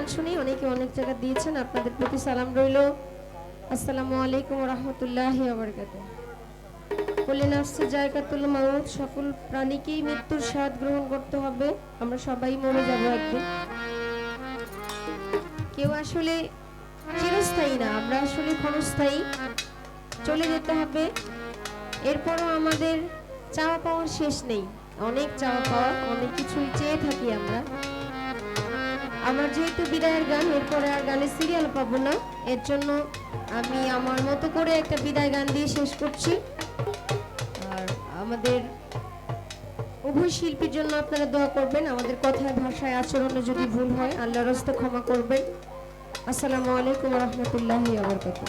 গান শুনি অনেকে অনেক জায়গা দিয়েছেন, আপনাদের প্রতি সালাম রইল। আসসালামু আলাইকুম রহমতুল্লাহ আবরকাত বলে নাফসে জায়গাতুল মাউত, সকল প্রাণীকেই মৃত্যুর স্বাদ গ্রহণ করতে হবে। আমরা সবাই মরে যাব একদিন। কেউ আসলে চিরস্থায়ী না, আমরা আসলে ক্ষণস্থায়ী। চলে যেতে হবে। এরপরও আমাদের চাওয়া পাওয়ার শেষ নেই। অনেক চাওয়া পাওয়া অনেক কিছুই চেয়ে থাকি আমরা। আমার যেহেতু বিদায়ের গান, এরপরে আর গানের সিরিয়াল পাবো না, এর জন্য আমি আমার মতো করে একটা বিদায় গান দিয়ে শেষ করছি। আর আমাদের উভয় শিল্পীর জন্য আপনারা দোয়া করবেন, আমাদের কথায়, ভাষায়, আচরণে যদি ভুল হয়, আল্লাহর রাস্তা ক্ষমা করবেন। আসসালামু আলাইকুম রহমতুল্লাহ আবরকাতুহ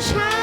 shine.